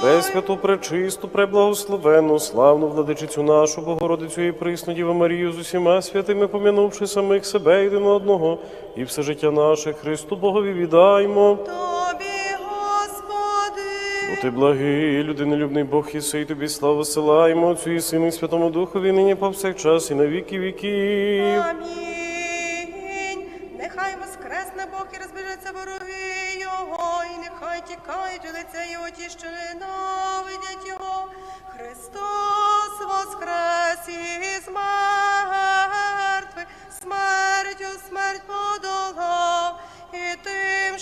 Пресвяту, пречисту, преблагословенну, славну владичицю нашу, Богородицю і присну Діву Марію з усіма святими, помянувши самих себе один одного, і все життя наше Христу Богові віддаймо. Тобі, Господи, Бо ти благий, людинолюбний Бог і тобі славу силаємо, Отцю і Сину, і Святому Духові, нині повсякчас і на віки віків. амінь.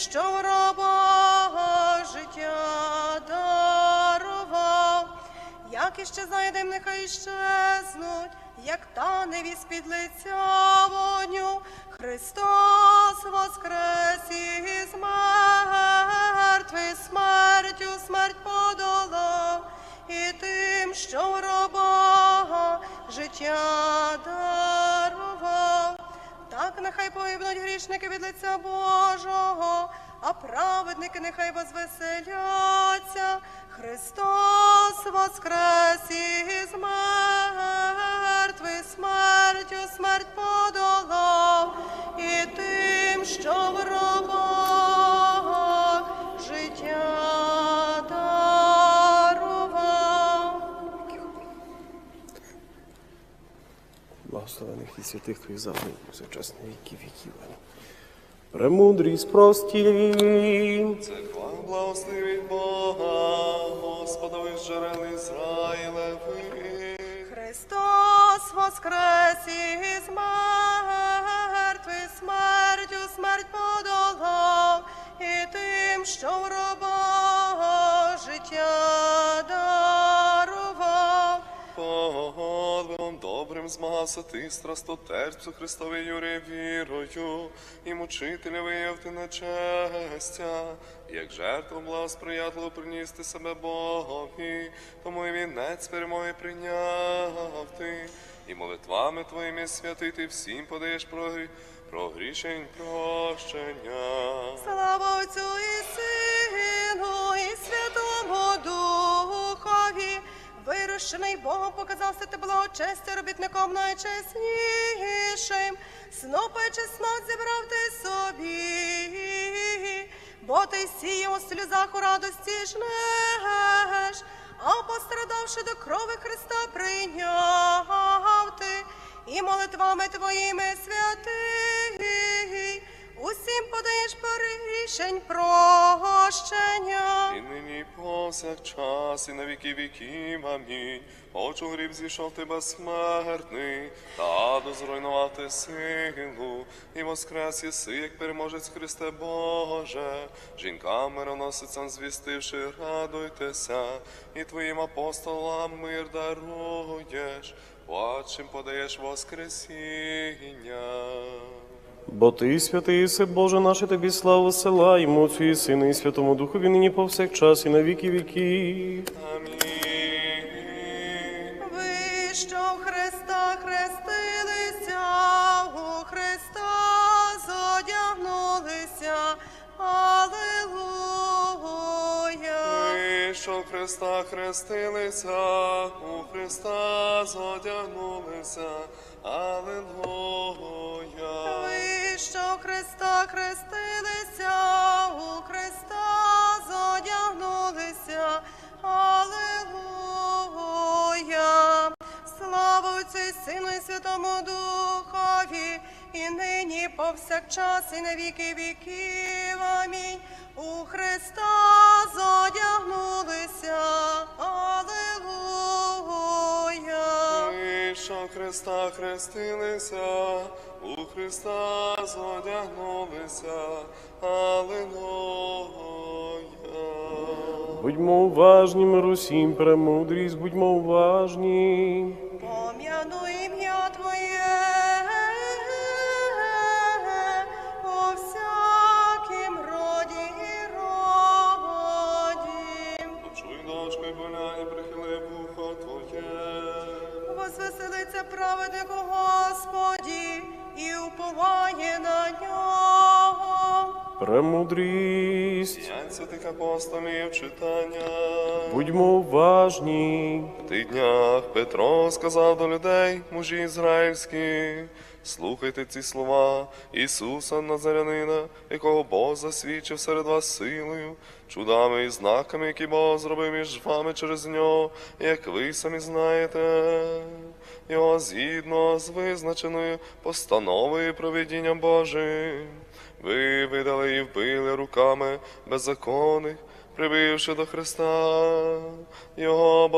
Що в робах життя дарував. Як іще зайдем, нехай щезнуть, як та невість під лиця вогню. Христос воскрес із мертвих, смертю смерть подолав, і тим, що в робах життя дарував. Нехай погибнуть грішники від лиця Божого, а праведники нехай возвеселяться. Христос воскрес із мертвих, смертю смерть подолав, і тим, що в Благословених і святих Твоїх на віки віків. Амінь. Премудрість прості. Церква благословить Бога, Господові джерел Ізраїлевих. Христос воскрес із мертвих, смертю смерть подолав, і тим, що в робах змагався ти страстотерцю Христові Юрі вірою, і мучителя вияв ти на честя, як жертву благосприятливо приніс ти себе Богові, тому і вінець перемоги прийняв ти, і молитвами твоїми святити всім подаєш прогрі, прогрішень прощення. Слава Отцю і Сину, Вирощений Богом показався ти благочестя робітником найчеснішим. Снопи чеснот зібрав ти собі, бо ти сіяв у сльозах у радості жнеш, а пострадавши до крови Христа прийняв ти, і молитвами твоїми святий, усім подаєш порішень прощення. І нині повсякчас, і на віки віків, амінь. Очу гріб зійшов ти безсмертний, та дозруйнувати силу, і воскрес єси, як переможець Христе Боже. Жінкам мироносицям звістивши, радуйтеся, і твоїм апостолам мир даруєш, плачем подаєш Воскресіння. Бо ти, святий Ісе, Боже наше, тобі славу силаємо, Отцю і Сину, і Святому Духові, нині повсякчас і на віки віків. Амінь. Ви, що в Христа хрестилися, у Христа зодягнулися. Аллилуйя. Ми, що в Христа хрестилися, у Христа зодягнулися. Аллилуйя. Що Христа хрестилися, у Христа зодягнулися. Аллилуйя. Слава Отцю Сину і Святому Духові, і нині повсякчас і на віки віків. Амінь. У Христа зодягнулися. Аллилуйя. Христа хрестилися, у Христа зодягнулися. Аллилуйя. Будьмо уважні, мир усім, премудрість, будьмо уважні. Премудрість. Святих апостолів читання. Будьмо уважні. В тих днях Петро сказав до людей, мужі ізраїльські, слухайте ці слова Ісуса Назарянина, якого Бог засвідчив серед вас силою, чудами і знаками, які Бог зробив між вами через нього, як ви самі знаєте. Його згідно з визначеною постановою і провидінням Божим. Ви видали і вбили руками беззаконних, прибивши до Христа, його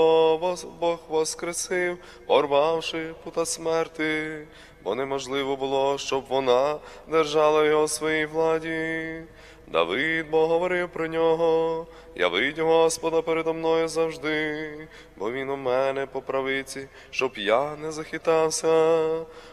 Бог воскресив, порвавши пута смерти, бо неможливо було, щоб вона держала його в своїй владі. Давид бо говорив про нього, я видю Господа передо мною завжди, бо він у мене по правиці, щоб я не захитався.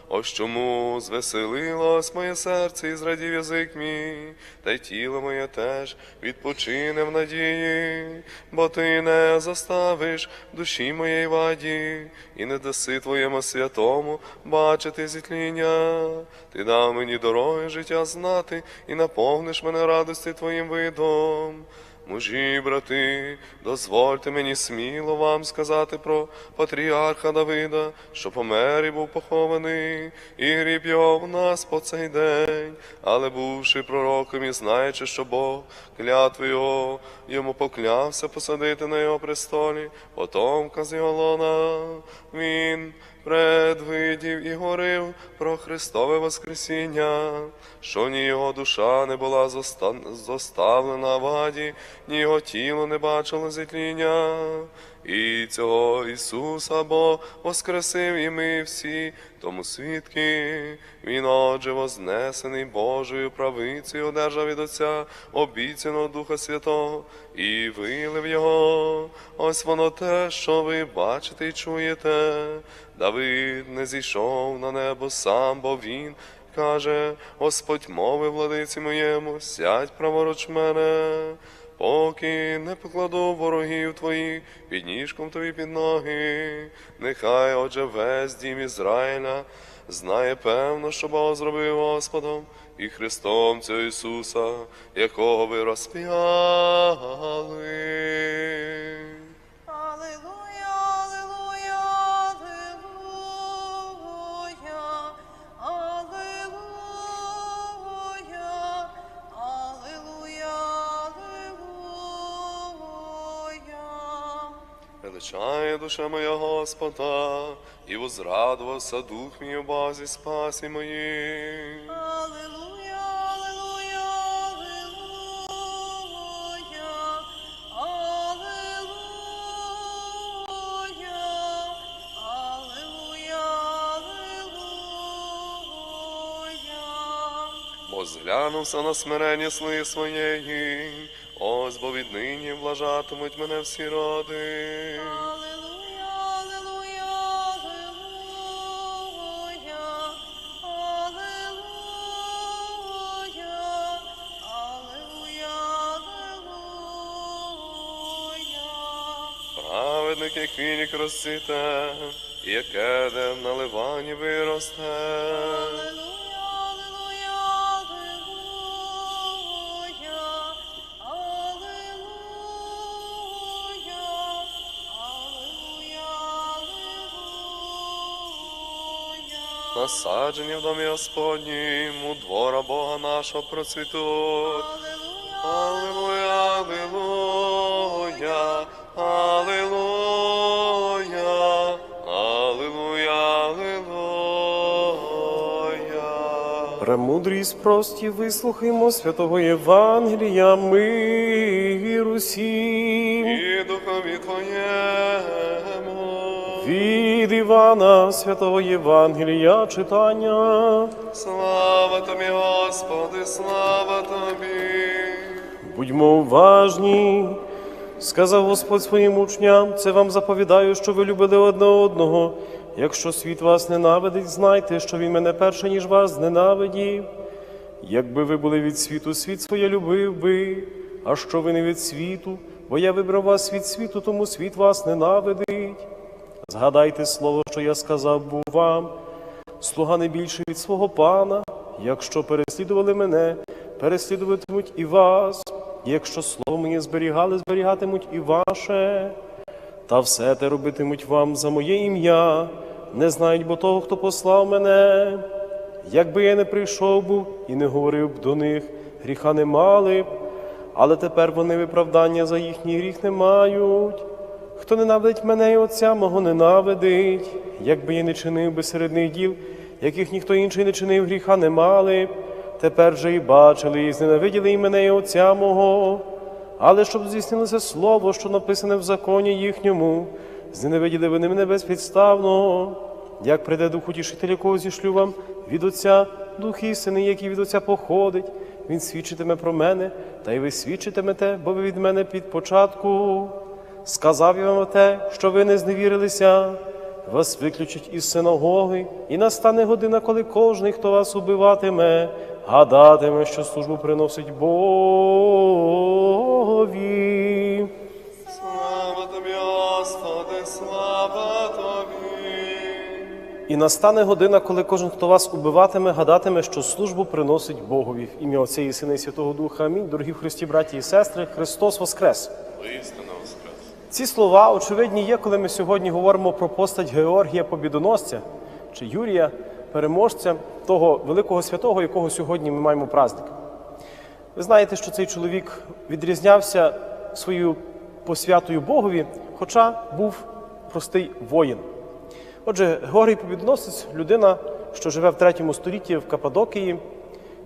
Ось чому звеселилось моє серце і зрадів язик мій, та й тіло моє теж відпочине в надії, бо ти не заставиш душі моєї ваді, і не даси твоєму святому бачити зітління. Ти дав мені дороги життя знати, і наповниш мене радості твоїм видом. Мужі, брати, дозвольте мені сміло вам сказати про патріарха Давида, що помер і був похований, і гріб його в нас по цей день, але бувши пророком і знаючи, що Бог клятви його йому поклявся посадити на його престолі, потомка з його лона, він предвидів і горив про Христове Воскресіння, що ні його душа не була зоставлена в аді, ні його тіло не бачило зітління. І цього Ісуса Бог воскресив, і ми всі тому свідки. Він, отже, вознесений Божою правицею, одержав від Отця обіцяного Духа Святого і вилив його. Ось воно те, що ви бачите і чуєте. Давид не зійшов на небо сам, бо він каже: Господь мовив владиці моєму, сядь праворуч мене. Поки не покладу ворогів твоїх під ніжком тобі під ноги, нехай отже весь дім Ізраїля знає певно, що Бог зробив Господом і Христом цього Ісуса, якого ви розп'яли. Душа моя Господа, і возрадувався дух мій у базі спасі моїй. Аллилуйя, аллилуйя, аллилуйя, аллилуйя, аллилуйя, аллилуйя. Бо зглянувся на смирення слави своєї, ось бо віднині влажатимуть мене всі роди. Праведник, як фінік розцвіте, і як едем на ливані виросте. Аллилуйя, аллилуйя, аллилуйя, аллилуйя, аллилуйя, аллилуйя. Насаджені в домі Господнім, у двора Бога нашого процвітуть. Аллилуйя, Аллилуйя, Премудрість прості, вислухаймо святого Євангелія миру всім. І духові Твоєму. Від Івана святого Євангелія читання. Слава Тобі, Господи, слава Тобі. Будьмо уважні, сказав Господь своїм учням, це вам заповідаю, що ви любили одне одного. Якщо світ вас ненавидить, знайте, що він мене перше, ніж вас зненавидів. Якби ви були від світу, світ своє любив би, а що ви не від світу, бо я вибрав вас від світу, тому світ вас ненавидить. Згадайте слово, що я сказав був вам. Слуга не більше від свого пана, якщо переслідували мене, переслідуватимуть і вас. якщо слово моє зберігали, зберігатимуть і ваше. Та все те робитимуть вам за моє ім'я, не знають бо того, хто послав мене. Якби я не прийшов був і не говорив б до них, гріха не мали б, але тепер вони виправдання за їхній гріх не мають. Хто ненавидить мене і Отця мого ненавидить, якби я не чинив би серед них діл, яких ніхто інший не чинив, гріха не мали б. Тепер же і бачили, і зненавиділи і мене і Отця мого. Але щоб здійснилося слово, що написане в законі їхньому, зненавиділи вони мене безпідставно. Як прийде дух утішитель, якого зішлю вам від Отця, дух істини, який від Отця походить, він свідчитиме про мене, та й ви свідчитимете, бо ви від мене під початку. Сказав я вам те, що ви не зневірилися, вас виключать із синагоги, і настане година, коли кожний, хто вас убиватиме, гадатиме, що службу приносить Богові. Слава тобі, Господи, слава тобі. І настане година, коли кожен, хто вас убиватиме, гадатиме, що службу приносить Богові. В ім'я Отця і Сина і Святого Духа. Амінь. Дорогі в Христі, браті і сестри, Христос Воскрес! Ці слова очевидні є, коли ми сьогодні говоримо про постать Георгія Побідоносця чи Юрія, переможця того великого святого, якого сьогодні ми маємо праздник. Ви знаєте, що цей чоловік відрізнявся своєю посвятою Богові, хоча був простий воїн. Отже, Георгій Побідоносець людина, що живе в третьому столітті в Каппадокії,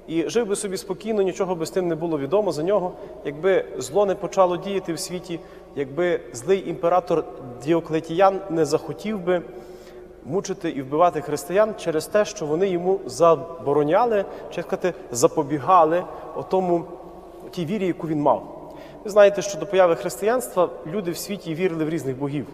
і жив би собі спокійно, нічого би з тим не було відомо за нього, якби зло не почало діяти в світі, якби злий імператор Діоклетіян не захотів би мучити і вбивати християн через те, що вони йому забороняли, чи сказати, запобігали отому, тій вірі, яку він мав. Ви знаєте, що до появи християнства люди в світі вірили в різних богів.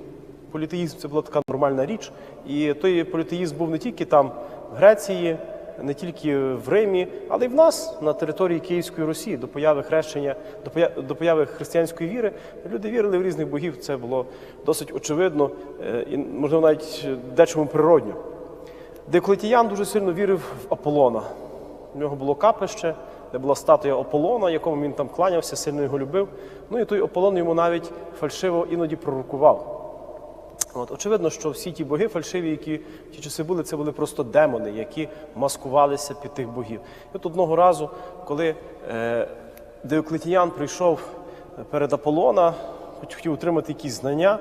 Політеїзм це була така нормальна річ, і той політеїзм був не тільки там, в Греції, не тільки в Римі, але й в нас на території Київської Росії до появи хрещення, до поя- до появи християнської віри. Люди вірили в різних богів. Це було досить очевидно е, і можливо навіть дечому природньо. Деклетіян дуже сильно вірив в Аполлона. У нього було капище, де була статуя Аполлона, якому він там кланявся, сильно його любив. Ну і той Аполлон йому навіть фальшиво іноді пророкував. От, очевидно, що всі ті боги фальшиві, які в ті часи були, це були просто демони, які маскувалися під тих богів. І от одного разу, коли е, Деоклетіян прийшов перед Аполлона, хоч хотів отримати якісь знання,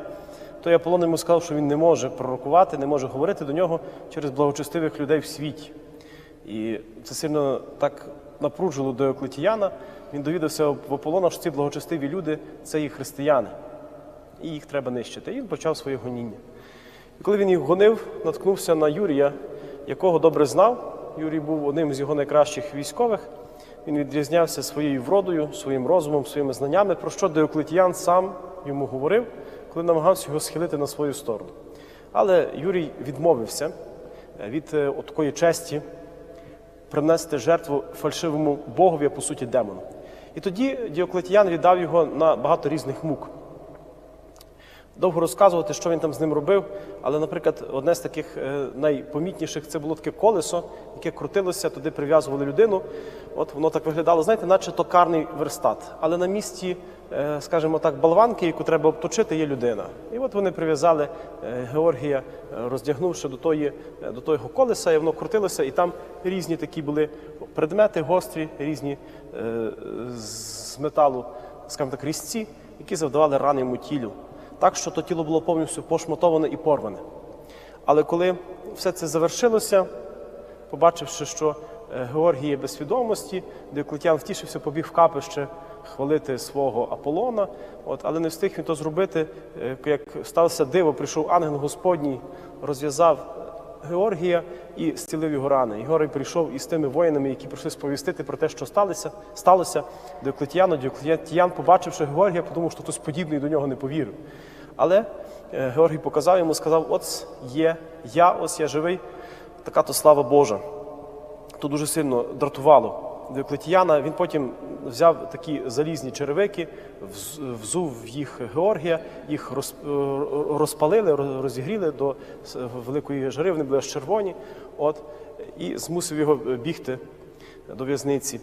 то Аполлон йому сказав, що він не може пророкувати, не може говорити до нього через благочестивих людей в світі. І це сильно так напружило Деоклетіяна. Він довідався в Аполлона, що ці благочестиві люди це і християни і їх треба нищити. І він почав своє гоніння. І коли він їх гонив, наткнувся на Юрія, якого добре знав. Юрій був одним з його найкращих військових. Він відрізнявся своєю вродою, своїм розумом, своїми знаннями, про що Деоклетіян сам йому говорив, коли намагався його схилити на свою сторону. Але Юрій відмовився е, від е, такої честі принести жертву фальшивому богові, а по суті демону. І тоді Діоклетіян віддав його на багато різних мук. Довго розказувати, що він там з ним робив, але, наприклад, одне з таких е, найпомітніших це було таке колесо, яке крутилося, туди прив'язували людину. От воно так виглядало, знаєте, наче токарний верстат. Але на місці, е, скажімо так, болванки, яку треба обточити, є людина. І от вони прив'язали е, Георгія, роздягнувши до тої, до того колеса, і воно крутилося, і там різні такі були предмети гострі, різні з металу, скажімо так, різці, які завдавали рани йому тілю так, що то тіло було повністю пошматоване і порване. Але коли все це завершилося, побачивши, що е, Георгій є без свідомості, Диоклетян втішився, побіг в капище хвалити свого Аполлона, от, але не встиг він то зробити. Е, Як сталося диво, прийшов ангел Господній, розв'язав Георгія і зцілив його рани. І Георгій прийшов із тими воїнами, які прийшли сповістити про те, що сталося, сталося Діоклетіану. Діоклетіян, побачивши Георгія, подумав, що хтось подібний до нього не повірив. Але е, Георгій показав йому, сказав: От є я, ось я живий, така то слава Божа. То дуже сильно дратувало Диоклетіяна. Він потім взяв такі залізні черевики, взув їх Георгія, їх е, розпалили, розігріли до великої жари, вони були аж червоні, от, і змусив його бігти до в'язниці.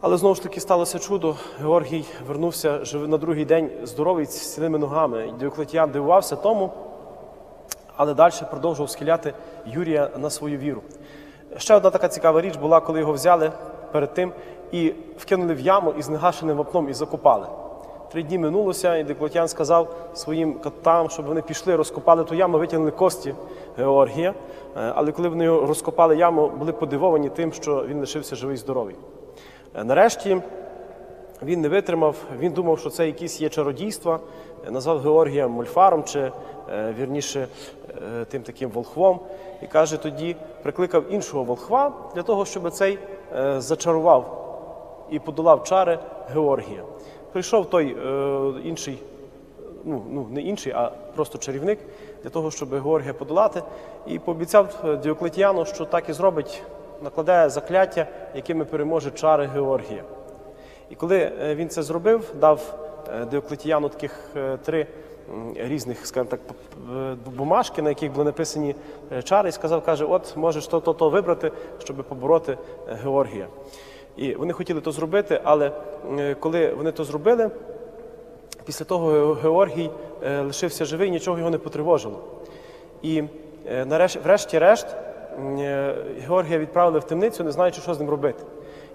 Але знову ж таки сталося чудо. Георгій вернувся на другий день здоровий з цілими ногами. Діоклетіан дивувався тому, але далі продовжував схиляти Юрія на свою віру. Ще одна така цікава річ була, коли його взяли перед тим і вкинули в яму із негашеним вапном і закопали. Три дні минулося, і Деклотян сказав своїм катам, щоб вони пішли, розкопали ту яму, витягнули кості Георгія. Е, Але коли вони розкопали яму, були подивовані тим, що він лишився живий і здоровий. Е, Нарешті він не витримав, він думав, що це якісь є чародійства, е, назвав Георгія Мольфаром, чи е, вірніше е, тим таким волхвом. І каже, тоді прикликав іншого волхва для того, щоб цей зачарував і подолав чари Георгія. Прийшов той інший, ну, ну не інший, а просто чарівник, для того, щоб Георгія подолати, і пообіцяв Діоклетіану, що так і зробить, накладає закляття, якими переможе чари Георгія. І коли е, він це зробив, дав е, таких е, три різних, скажімо так, бумажки, на яких були написані чари, і сказав, каже, от можеш то, то, то вибрати, щоб побороти Георгія. І вони хотіли то зробити, але коли вони то зробили, після того Георгій лишився живий, нічого його не потривожило. І врешті-решт, Георгія відправили в темницю, не знаючи, що з ним робити.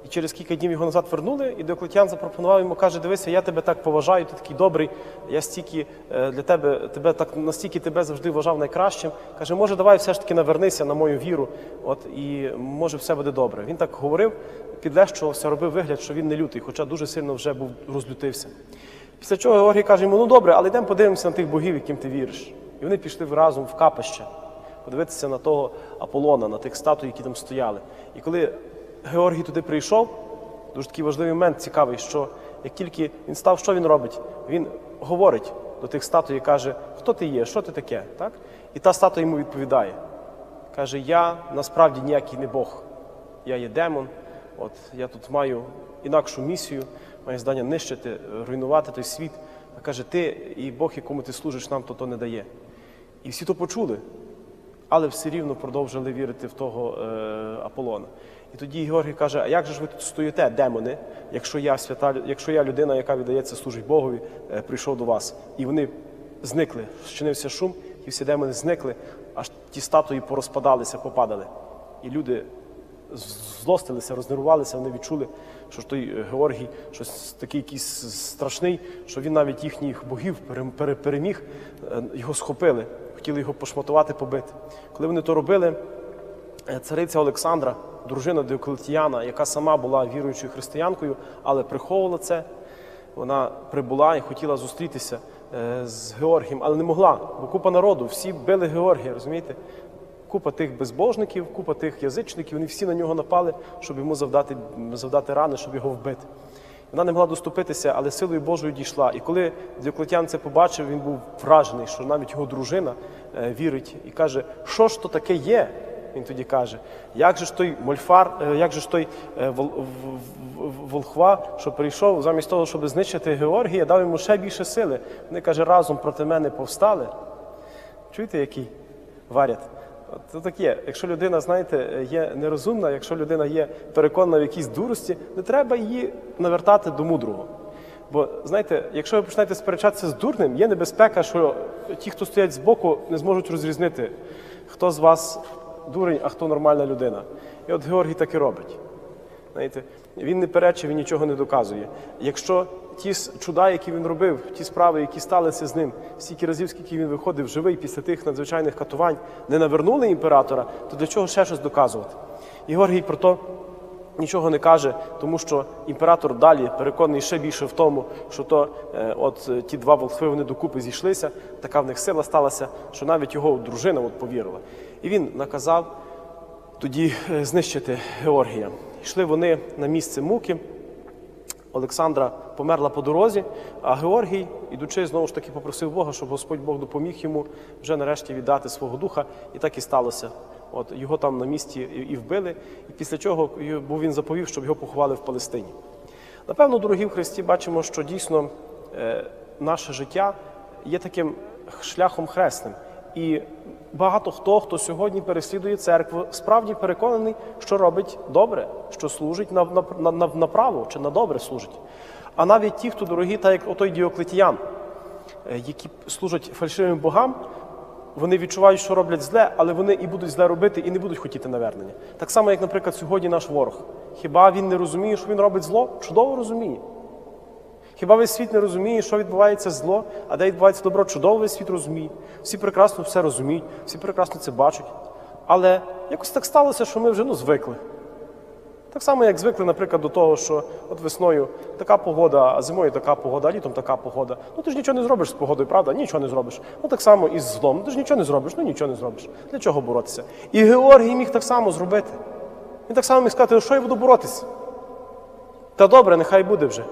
І через кілька днів його назад вернули, і Диоклетіан запропонував йому, каже: дивися, я тебе так поважаю, ти такий добрий, я стільки е, для тебе, тебе так настільки тебе завжди вважав найкращим. Каже, може, давай все ж таки навернися на мою віру, от і може все буде добре. Він так говорив, підлещувався, робив вигляд, що він не лютий, хоча дуже сильно вже був розлютився. Після чого Георгій каже йому: ну добре, але йдемо подивимося на тих богів, яким ти віриш. І вони пішли разом в капище, подивитися на того Аполлона, на тих статуй, які там стояли. І коли Георгій туди прийшов, дуже такий важливий момент цікавий, що як тільки він став, що він робить? Він говорить до тих статуй і каже, хто ти є, що ти таке? Так? І та статуя йому відповідає. Каже, я насправді ніякий не Бог. Я є демон, от я тут маю інакшу місію, маю здання нищити, руйнувати той світ. А каже, ти і Бог, якому ти служиш, нам то, то не дає. І всі то почули, але все рівно продовжили вірити в того е, Аполлона. І тоді Георгій каже: А як же ж ви тут стоїте, демони, якщо я свята, якщо я людина, яка віддається служить Богові, е, прийшов до вас? І вони зникли, щинився шум, і всі демони зникли, аж ті статуї порозпадалися, попадали. І люди злостилися, рознервувалися, вони відчули, що той е, Георгій щось такий якийсь страшний, що він навіть їхніх богів пере- пере- переміг, е, його схопили, хотіли його пошматувати, побити. Коли вони то робили, цариця Олександра, дружина Диоклетіяна, яка сама була віруючою християнкою, але приховувала це, вона прибула і хотіла зустрітися е, з Георгієм, але не могла, бо купа народу, всі били Георгія, розумієте? Купа тих безбожників, купа тих язичників, вони всі на нього напали, щоб йому завдати, завдати рани, щоб його вбити. Вона не могла доступитися, але силою Божою дійшла. І коли Діоклетян це побачив, він був вражений, що навіть його дружина е, вірить і каже, що ж то таке є? Він тоді каже, як же ж той мольфар, е, як же ж той е, волхва, що прийшов замість того, щоб знищити Георгія, дав йому ще більше сили. Вони каже, разом проти мене повстали. Чуєте, який варять? От Це таке. Якщо людина, знаєте, є нерозумна, якщо людина є переконана в якійсь дурості, не треба її навертати до мудрого. Бо знаєте, якщо ви почнете сперечатися з дурним, є небезпека, що ті, хто стоять збоку, не зможуть розрізнити, хто з вас дурень, а хто нормальна людина. І от Георгій так і робить. Знаєте, він не перече, він нічого не доказує. Якщо ті чуда, які він робив, ті справи, які сталися з ним, стільки разів, скільки він виходив живий після тих надзвичайних катувань, не навернули імператора, то для чого ще щось доказувати? І Георгій про то нічого не каже, тому що імператор далі переконаний ще більше в тому, що то е, от е, ті два волхви вони докупи зійшлися, така в них сила сталася, що навіть його дружина от повірила. І він наказав тоді е, знищити Георгія. Йшли вони на місце муки. Олександра померла по дорозі, а Георгій, ідучи, знову ж таки попросив Бога, щоб Господь Бог допоміг йому вже нарешті віддати свого духа, і так і сталося. От його там на місці і вбили, і після чого й- бо він заповів, щоб його поховали в Палестині. Напевно, дорогі в Христі, бачимо, що дійсно е, наше життя є таким шляхом хресним. І багато хто, хто сьогодні переслідує церкву, справді переконаний, що робить добре, що служить на, на, на, на, на право чи на добре служить. А навіть ті, хто дорогі, так як отой Діоклетіян, е, які служать фальшивим богам, вони відчувають, що роблять зле, але вони і будуть зле робити, і не будуть хотіти навернення. Так само, як, наприклад, сьогодні наш ворог. Хіба він не розуміє, що він робить зло? Чудово розуміє. Хіба весь світ не розуміє, що відбувається зло, а де відбувається добро? Чудово весь світ розуміє. Всі прекрасно все розуміють, всі прекрасно це бачать. Але якось так сталося, що ми вже ну, звикли. Так само, як звикли, наприклад, до того, що от весною така погода, а зимою така погода, а літом така погода. Ну ти ж нічого не зробиш з погодою, правда? Нічого не зробиш. Ну так само і з злом. Ну, ти ж нічого не зробиш, ну нічого не зробиш. Для чого боротися? І Георгій міг так само зробити. Він так само міг сказати, що я буду боротися. Та добре, нехай буде вже.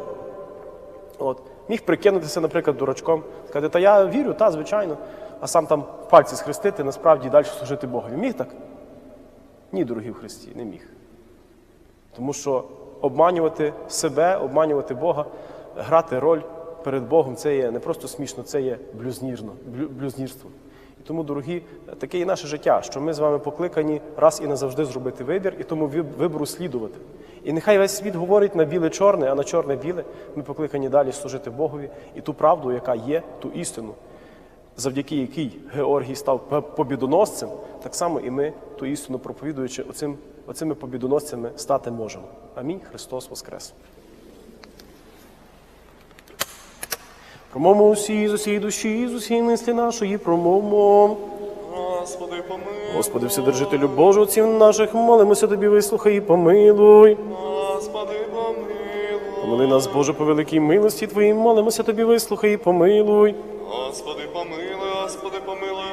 От. Міг прикинутися, наприклад, дурачком, сказати, та я вірю, та, звичайно, а сам там пальці схрестити, насправді далі служити Богові. Міг так? Ні, дорогі в Христі, не міг. Тому що обманювати себе, обманювати Бога, грати роль перед Богом це є не просто смішно, це є блюзнірно, блю- блюзнірство. І тому, дорогі, таке і наше життя, що ми з вами покликані раз і назавжди зробити вибір, і тому вибору слідувати. І нехай весь світ говорить на біле-чорне, а на чорне-біле. Ми покликані далі служити Богові і ту правду, яка є, ту істину, завдяки якій Георгій став побідоносцем, так само і ми ту істину проповідуючи оцим, оцими побідоносцями стати можемо. Амінь. Христос Воскрес. Промовмо усі з усієї душі, з усієї мислі нашої, промовмо. Господи, помилуй. Господи, Вседержителю Божий, отців наших, молимося тобі, вислухай і помилуй. Господи, помилуй. Помили нас, Боже, по великій милості Твоїй, молимося тобі, вислухай і помилуй. Господи, помилуй, Господи, помилуй,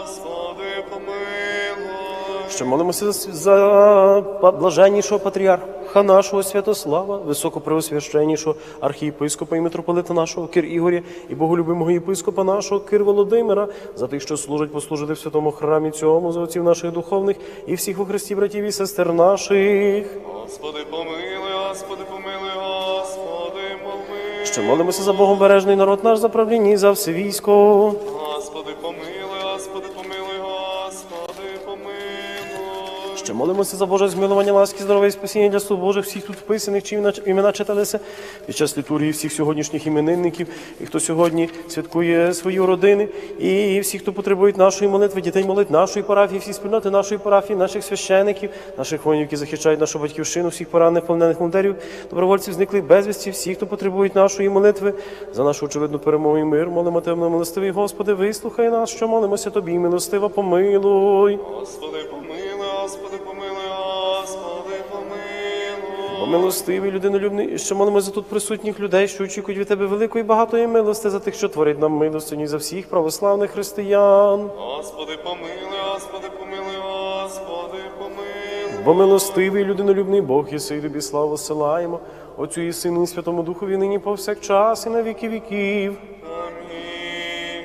Господи, помилуй. Що молимося за, за блаженнішого патріарха нашого Святослава, високопреосвященнішого архієпископа і митрополита нашого Кир Ігоря і боголюбимого єпископа нашого Кир Володимира, за тих, що служать, послужити в святому храмі цьому, за отців наших духовних і всіх у Христі братів і сестер наших. Господи, помилуй, Господи, помилуй, Господи, помилуй. Що молимося за Богом бережний народ наш за правління і за все військо. Молимося за Боже змилування, ласки, здоров'я і спасіння для слуг Божих, всіх тут вписаних, чи імена, читалися під час літургії всіх сьогоднішніх іменинників, і хто сьогодні святкує свої родини, і всі, хто потребують нашої молитви, дітей молитв нашої парафії, всі спільноти нашої парафії, наших священиків, наших воїнів, які захищають нашу батьківщину, всіх поранених полонених волонтерів, добровольців, зниклих безвісті, всіх, хто потребують нашої молитви, за нашу очевидну перемогу і мир, молимо тебе, милостивий Господи, вислухай нас, що молимося тобі, милостиво помилуй. Господи, помилуй, Господи, помилуй, помилуй. Бо милостивий, людинолюбний, що молимо за тут присутніх людей, що очікують від тебе великої багатої милости, за тих, що творять нам милостиню, і за всіх православних християн. Господи, помилуй, Господи, помилуй, Господи, помилуй. Бо милостивий, людинолюбний Бог, єси і тобі славу силаємо, Отцю і Сину, і Святому Духові нині повсякчас, і на віки віків. Амінь.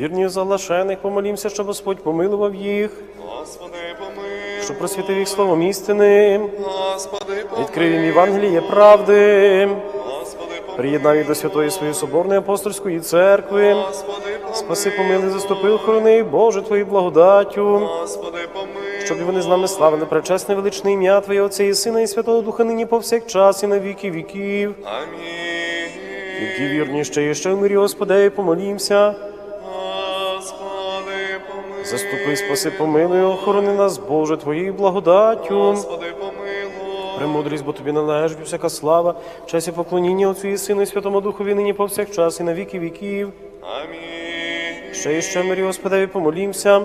Вірні залашених, помолімся, щоб Господь помилував їх, Господи, помилуй. Щоб просвітив їх словом істини, відкрив їм Євангеліє правди, приєднав їх до святої своєї соборної апостольської церкви. Спаси, помили, заступи, охорони, Боже, Твою благодаттю, щоб вони з нами славили пречесне величне ім'я Твоє Отця і Сина і Святого Духа нині повсякчас і на віки віків. Амінь. Тільки вірні ще і ще в мирі, Господи, помолімся. Заступи, спаси, помилуй, охорони нас, Боже, Твоєю благодаттю. Господи, помилуй. Премудрість, бо тобі належить всяка слава, честь і поклоніння Отцю і Сину і Святому Духові нині повсякчас і на віки віків. Амінь. Ще і ще мирі, Господеві, помолімся.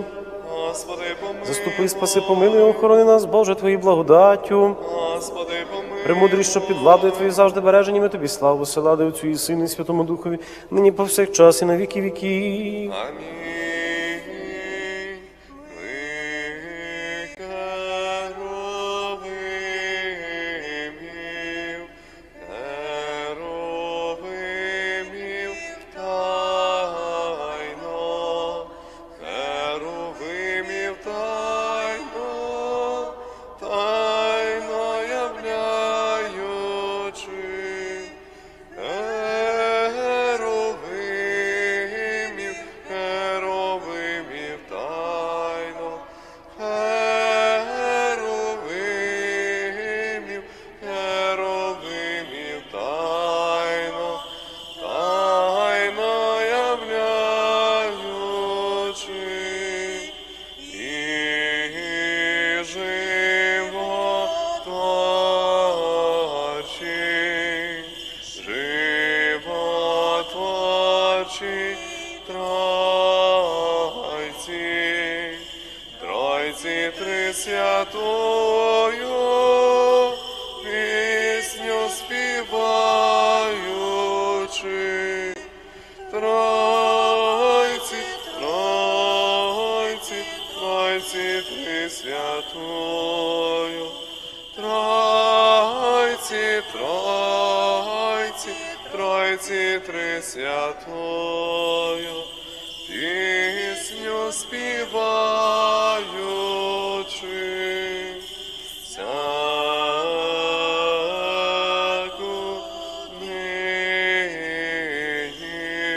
Господи, помилуй. Заступи, спаси, помилуй, охорони нас, Боже, Твоєю благодаттю. Господи, помилуй. Премудрість, що під владою Твоєю завжди бережені, ми тобі славу силади Отцю і Сину і Святому Духові, нині повсякчас і на віки віків. Амінь. Oh.